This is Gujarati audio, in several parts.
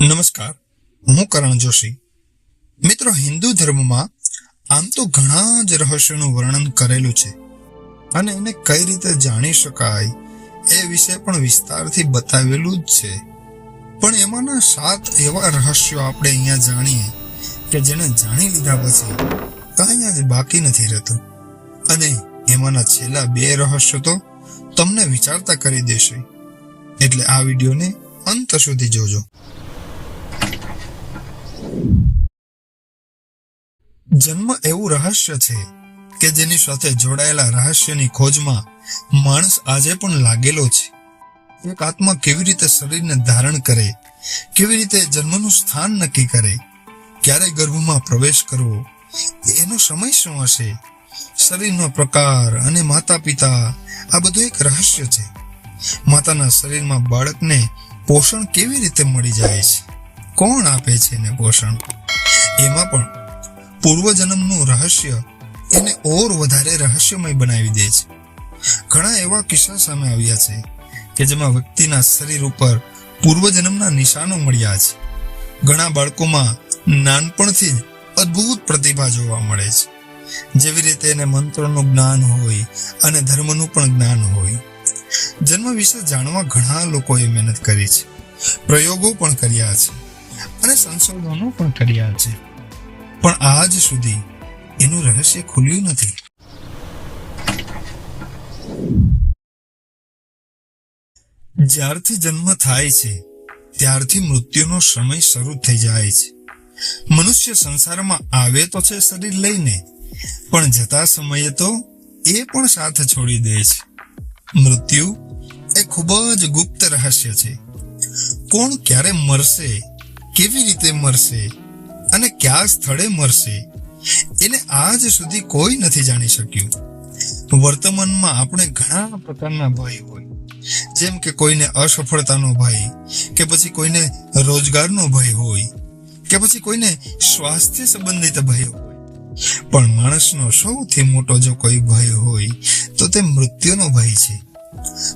નમસ્કાર, હું કરણ જોશી. મિત્રો, હિન્દુ ધર્મમાં આમ તો ઘણા જ રહસ્યોનું વર્ણન કરેલું છે અને એને કઈ રીતે જાણી શકાય એ વિશે પણ વિસ્તારથી બતાવેલું જ છે. પણ એમાંના સાત એવા રહસ્યો આપણે અહીંયા જાણીએ કે જેને જાણી લીધા પછી કાંઈ જ બાકી નથી રહેતું. અને એમાંના છેલ્લા બે રહસ્યો તો તમને વિચારતા કરી દેશે. એટલે આ વિડીયોને અંત સુધી જોજો. જન્મ એવું રહસ્ય છે કે જેની સાથે જોડાયેલા રહસ્યની ખોજમાં માણસ આજે પણ લાગેલો છે. એક આત્મા કેવી રીતે શરીરને ધારણ કરે, કેવી રીતે જન્મનું સ્થાન નક્કી કરે, ક્યારે ગર્ભમાં પ્રવેશ કરવો એનો સમય શું હશે? શરીરનો પ્રકાર અને માતા પિતા આ બધું એક રહસ્ય છે. માતાના શરીરમાં બાળકને પોષણ કેવી રીતે મળી જાય છે? કોણ આપે છે એને પોષણ? એમાં પણ પૂર્વજન્મનું રહસ્ય એને ઓર વધારે રહસ્યમય બનાવી દે છે. ઘણા એવા કિસ્સા સામે આવ્યા છે કે જેમાં વ્યક્તિના શરીર ઉપર પૂર્વજન્મના નિશાનો મળ્યા છે. ઘણા બાળકોમાં નાનપણથી જ અદ્ભુત પ્રતિભા જોવા મળે છે. જેવી રીતે એને મંત્રોનું જ્ઞાન હોય અને ધર્મનું પણ જ્ઞાન હોય. જન્મ વિશે જાણવા ઘણા લોકોએ મહેનત કરી છે. પ્રયોગો પણ કર્યા છે અને સંશોધનો પણ કર્યા છે. પણ આજ સુધી એનું રહસ્ય ખુલ્યું નથી. જ્યારથી જન્મ થાય છે, ત્યારથી મૃત્યુનો સમય શરૂ થઈ જાય છે. મનુષ્ય સંસારમાં આવે તો છે શરીર લઈને, પણ જતા સમયે તો એ પણ સાથ છોડી દે છે. મૃત્યુ એ ખૂબ જ ગુપ્ત રહસ્ય છે. કોણ ક્યારે મરશે, કેવી રીતે મરશે અને કયા સ્થળે મરશે, એને આજ સુધી કોઈ નથી જાણી શક્યું. વર્તમાનમાં આપણે ઘણા પ્રકારના ભય હોય. જેમ કે કોઈને અસફળતાનો ભય કે પછી કોઈને રોજગારનો ભય હોય, કે પછી કોઈને સ્વાસ્થ્ય સંબંધિત ભય હોય. પણ માણસનો સૌથી મોટો જો કોઈ ભય હોય, તો તે મૃત્યુનો ભય છે.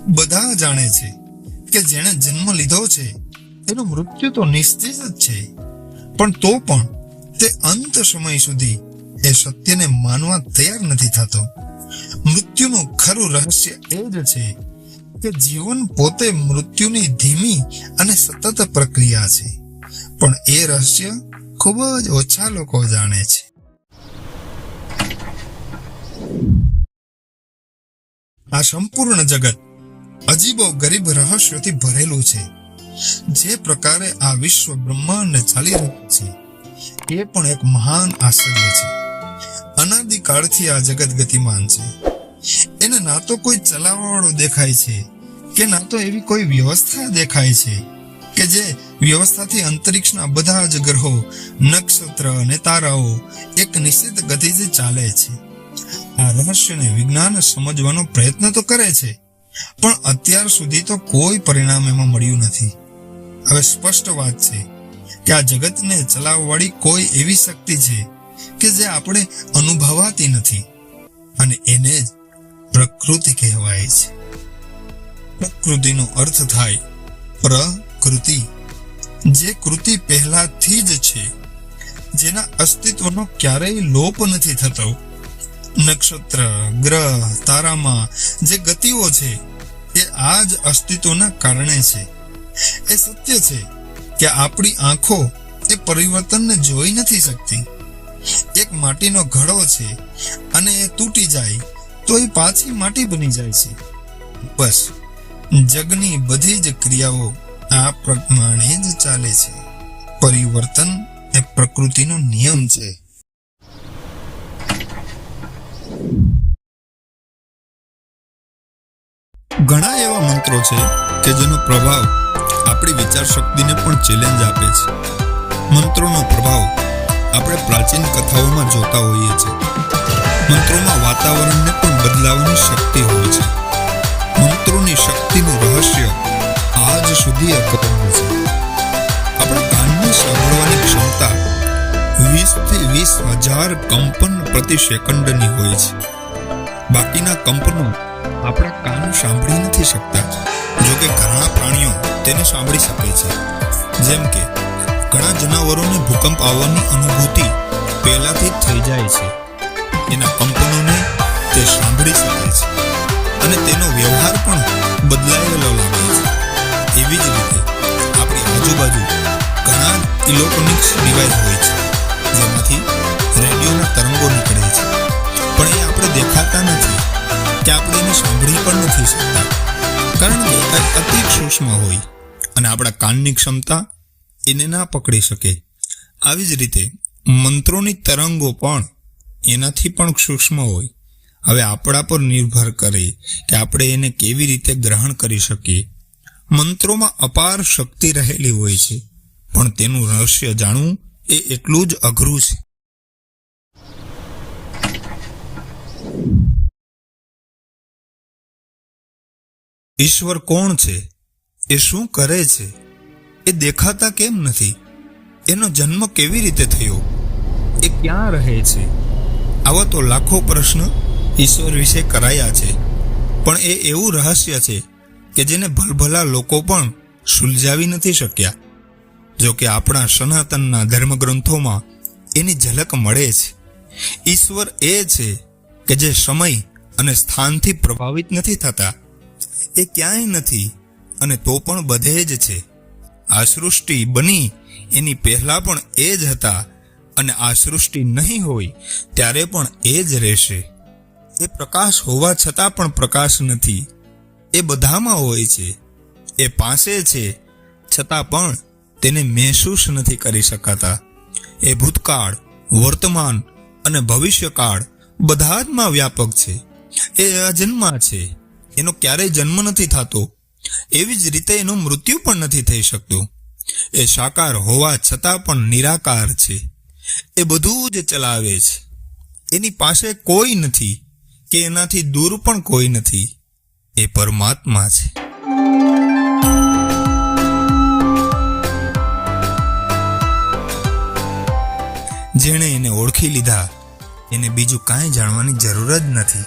બધા જાણે છે કે જેણે જન્મ લીધો છે, એનું મૃત્યુ તો નિશ્ચિત જ છે. પણ તો પણ તે અંત સમય સુધી એ સત્યને માનવા તૈયાર નથી થતો. મૃત્યુનું ખરું રહસ્ય એ જ છે કે જીવન પોતે મૃત્યુની ધીમી અને સતત પ્રક્રિયા છે. પણ એ રહસ્ય ખૂબ જ ઓછા લોકો જાણે છે. આ સંપૂર્ણ જગત અજીબો ગરીબ રહસ્યોથી ભરેલું છે. જે પ્રકારે આ વિશ્વ બ્રહ્માંડ ચાલી રહ્યું છે, એ પણ એક મહાન આશ્ચર્ય છે. અનાદિકાળથી આ જગત ગતિમાન છે. એને ના તો કોઈ ચલાવવાવાળો દેખાય છે, કે ના તો એવી કોઈ વ્યવસ્થા દેખાય છે, કે જે વ્યવસ્થાથી અંતરિક્ષના બધા જ ગ્રહો, નક્ષત્ર અને તારાઓ એક નિશ્ચિત ગતિથી ચાલે છે. આ રહસ્યને વિજ્ઞાન સમજવાનો પ્રયત્ન તો કરે છે. પણ અત્યાર સુધી તો કોઈ પરિણામ એમાં મળ્યું નથી. હવે સ્પષ્ટ વાત છે કે આ જગતને ચલાવવાળી કોઈ એવી શક્તિ છે કે જે આપણે અનુભવાતી નથી અને એને જ પ્રકૃતિ કહેવાય છે. પ્રકૃતિનો અર્થ થાય પ્રકૃતિ, જે કૃતિ પહેલાથી જ છે, જેના અસ્તિત્વનો ક્યારેય લોપ નથી થતો. નક્ષત્ર, ગ્રહ, તારામાં જે ગતિઓ છે, એ આ જ અસ્તિત્વના કારણે છે. એ સત્ય છે કે આપણી આંખો એ પરિવર્તનને જોઈ નથી શકતી. એક માટીનો ઘડો છે અને એ તૂટી જાય તો એ પાછી માટી બની જાય છે. બસ, જગની બધી જ ક્રિયાઓ આ પ્રમાણે જ ચાલે છે. પરિવર્તન એ પ્રકૃતિનો નિયમ છે. ઘણા એવા મંત્રો છે કે જેનો પ્રભાવ આપણી વિચાર શક્તિને પણ ચેલેન્જ આપે છે. મંત્રોનો પ્રભાવ આપણે પ્રાચીન કથાઓમાં જોતા હોઈએ છીએ. મંત્રોમાં વાતાવરણને પણ બદલાવવાની શક્તિ હોય છે. મંત્રોની શક્તિનું રહસ્ય આજ સુધી અકબંધ છે. આપણા કાનને સાંભળવાની ક્ષમતા વીસથી વીસ હજાર કંપન પ્રતિ સેકન્ડની હોય છે. બાકીના કંપનો આપણા કાન સાંભળી નથી શકતા. જોકે ઘણા પ્રાણીઓ તેને સાંભળી શકે છે. જેમ કે, ઘણા જનાવરોને ભૂકંપ આવવાની અનુભૂતિ પહેલાથી જ થઈ જાય છે. એના કંપનોને તે સાંભળી શકે છે. અને તેનો વ્યવહાર પણ બદલાયેલો લાગે છે. એવી જ રીતે, આપણી આજુબાજુ ઘણા ઇલેક્ટ્રોનિક્સ ડિવાઇસ હોય છે, જેમાંથી રેડિયોના તરંગો નીકળે છે. પણ એ આપણે દેખાતા નથી. કે આપણે એને સાંભળી પણ નથી શકતા. કારણ કે અતિ સૂક્ષ્મ હોય અને આપણા કાનની ક્ષમતા એને ના પકડી શકે. આવી જ રીતે મંત્રોની તરંગો પણ એનાથી પણ સૂક્ષ્મ હોય. હવે આપણા પર નિર્ભર કરે કે આપણે એને કેવી રીતે ગ્રહણ કરી શકીએ. મંત્રોમાં અપાર શક્તિ રહેલી હોય છે, પણ તેનું રહસ્ય જાણવું એ એટલું જ અઘરું છે. ઈશ્વર કોણ છે? એ શું કરે છે? એ દેખાતા કેમ નથી? એનો જન્મ કેવી રીતે થયો? એ ક્યાં રહે છે? આવા તો લાખો પ્રશ્ન ઈશ્વર વિશે કરાયા છે. પણ એ એવું રહસ્ય છે કે જેને ભલભલા લોકો પણ સુલઝાવી નથી શક્યા. જો કે આપણા સનાતનના ધર્મગ્રંથોમાં એની ઝલક મળે છે. ઈશ્વર એ છે કે જે સમય અને સ્થાનથી પ્રભાવિત નથી થતા. એ ક્યાંય નથી અને તો પણ બધે જ છે. આ સૃષ્ટિ બની, એની પહેલા પણ એ જ હતા અને આ સૃષ્ટિ નહીં હોય ત્યારે પણ એ જ રહેશે. એ પ્રકાશ હોવા છતાં પણ પ્રકાશ નથી. એ બધામાં હોય છે. એ પાસે છે, છતાં પણ તેને મહેસૂસ નથી કરી શકાતા. એ ભૂતકાળ, વર્તમાન અને ભવિષ્યકાળ બધા જમાં વ્યાપક છે. એ અજન્મા છે. એનો ક્યારેય જન્મ નથી થતો. એવી જ રીતે એનું મૃત્યુ પણ નથી થઈ શકતું. એ સાકાર હોવા છતાં પણ નિરાકાર છે. એ બધું જ ચલાવે છે. એની પાસે કોઈ નથી કે એનાથી દૂર પણ કોઈ નથી. એ પરમાત્મા છે. જેણે એને ઓળખી લીધા, એને બીજું કાંઈ જાણવાની જરૂર જ નથી.